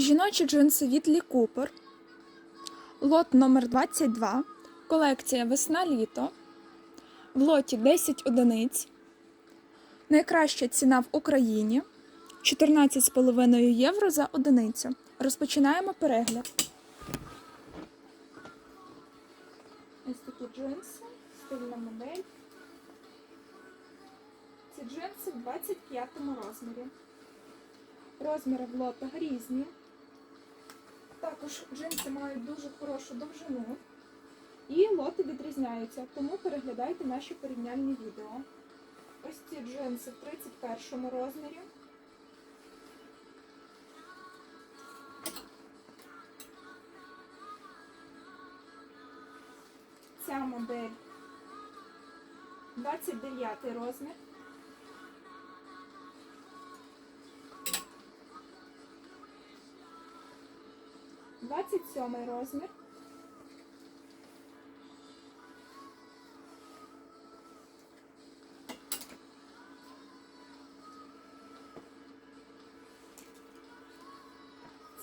Жіночі джинси від Лі Купер. Лот номер 22. Колекція весна-літо. В лоті 10 одиниць. Найкраща ціна в Україні 14,5 євро за одиницю. Розпочинаємо перегляд. Ось такі джинси, стильна модель. Ці джинси в 25 розмірі. Розміри в лотах різні. Також джинси мають дуже хорошу довжину. І лоти відрізняються, тому переглядайте наші порівняльні відео. Ось ці джинси в 31 розмірі. Ця модель 29 розмір. Двадцять сьомий розмір.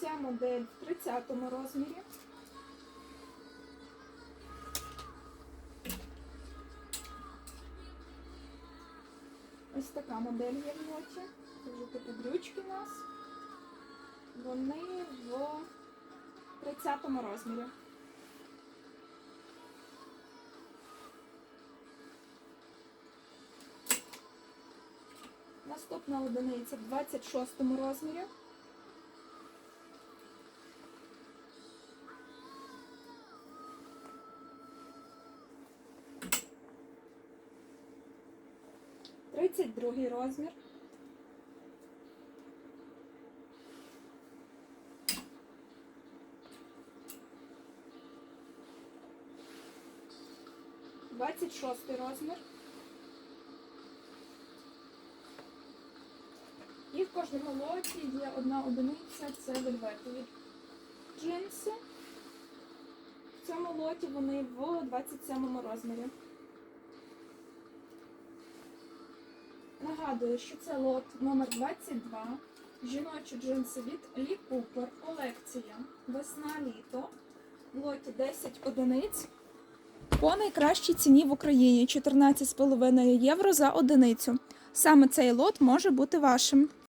Ця модель в 30 розмірі. Ось така модель є в лоті. Це вже типу брючки у нас. Вони в 30 розмірі. Наступна одиниця в 26 розмірі. Тридцять другий розмір. Двадцять шостий розмір. І в кожному лоті є одна одиниця, це вельветові джинси. В цьому лоті вони в 27 розмірі. Нагадую, що це лот номер 22. Жіночі джинси від Лі Купер. Колекція Весна-літо. В лоті 10 одиниць. По найкращій ціні в Україні 14,5 євро за одиницю. Саме цей лот може бути вашим.